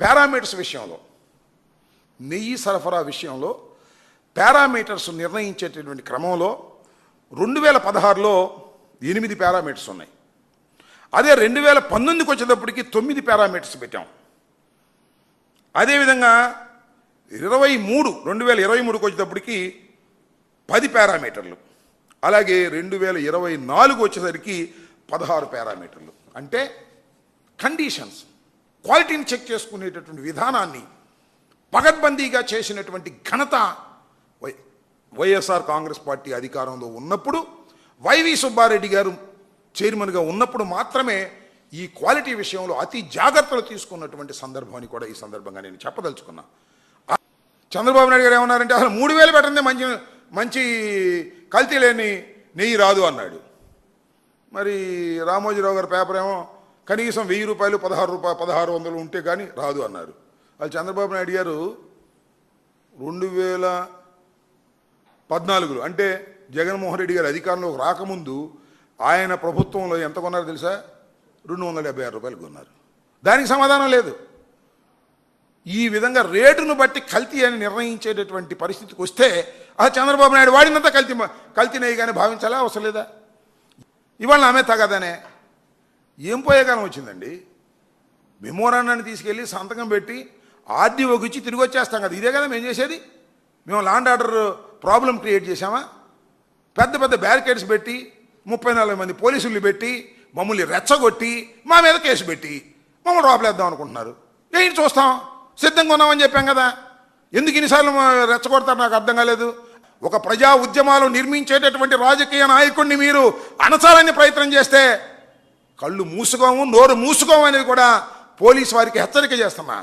Parameters విషయంలో నెయ్యి సరఫరా విషయంలో పారామీటర్స్ నిర్ణయించేటటువంటి క్రమంలో రెండు వేల పదహారులో ఎనిమిది పారామీటర్స్ ఉన్నాయి. అదే రెండు వేల పంతొమ్మిదికి వచ్చేటప్పటికి తొమ్మిది పారామీటర్స్ పెట్టాం. అదేవిధంగా ఇరవై మూడు రెండు వేల ఇరవై మూడుకి వచ్చేటప్పటికి పది పారామీటర్లు. అలాగే రెండు వేల ఇరవై నాలుగు వచ్చేసరికి పదహారు పారామీటర్లు. అంటే కండిషన్స్ క్వాలిటీని చెక్ చేసుకునేటటువంటి విధానాన్ని పగడ్బందీగా చేసినటువంటి ఘనత వై వైఎస్ఆర్ కాంగ్రెస్ పార్టీ అధికారంలో ఉన్నప్పుడు వైవి సుబ్బారెడ్డి గారు చైర్మన్గా ఉన్నప్పుడు మాత్రమే ఈ క్వాలిటీ విషయంలో అతి జాగ్రత్తలు తీసుకున్నటువంటి సందర్భాన్ని కూడా ఈ సందర్భంగా నేను చెప్పదలుచుకున్నా. చంద్రబాబు నాయుడు గారు ఏమన్నారంటే అసలు మూడు వేలు పెట్టండి మంచి మంచి కల్తీ లేని నెయ్యి రాదు అన్నాడు. మరి రామోజీరావు గారి పేపర్ ఏమో కనీసం వెయ్యి రూపాయలు పదహారు రూపాయలు పదహారు వందలు ఉంటే కానీ రాదు అన్నారు. వాళ్ళు చంద్రబాబు నాయుడు గారు రెండు వేల పద్నాలుగులో అంటే జగన్మోహన్ రెడ్డి గారు అధికారంలోకి రాకముందు ఆయన ప్రభుత్వంలో ఎంత కొన్నారో తెలుసా? రెండు వందల డెబ్బై ఆరు రూపాయలు కొన్నారు. దానికి సమాధానం లేదు. ఈ విధంగా రేటును బట్టి కల్తీ అని నిర్ణయించేటటువంటి పరిస్థితికి వస్తే ఆ చంద్రబాబు నాయుడు వాడినంత కల్తీ కల్తీ కానీ భావించాలా? అవసరం లేదా? ఇవాళ ఆమె తగదనే. ఏం పోయేకాలం వచ్చిందండి? మెమోరాండాన్ని తీసుకెళ్ళి సంతకం పెట్టి ఆర్డీఓకి ఇచ్చి తిరిగి వచ్చేస్తాం కదా. ఇదే కదా మేము చేసేది? మేము లాండ్ ఆర్డర్ ప్రాబ్లం క్రియేట్ చేశామా? పెద్ద పెద్ద బ్యారికేడ్స్ పెట్టి ముప్పై నలభై మంది పోలీసులు పెట్టి మమ్మల్ని రెచ్చగొట్టి మా మీద కేసు పెట్టి మమ్మల్ని లోపలేద్దాం అనుకుంటున్నారు. ఏంటి చూస్తాం. సిద్ధంగా ఉన్నామని చెప్పాం కదా. ఎందుకు ఇన్నిసార్లు రెచ్చగొడతారు? నాకు అర్థం కాలేదు. ఒక ప్రజా ఉద్యమాలు నిర్మించేటటువంటి రాజకీయ నాయకుడిని మీరు అణచాలని ప్రయత్నం చేస్తే కళ్ళు మూసుకోము నోరు మూసుకోము కూడా పోలీసు వారికి హెచ్చరిక చేస్తున్నా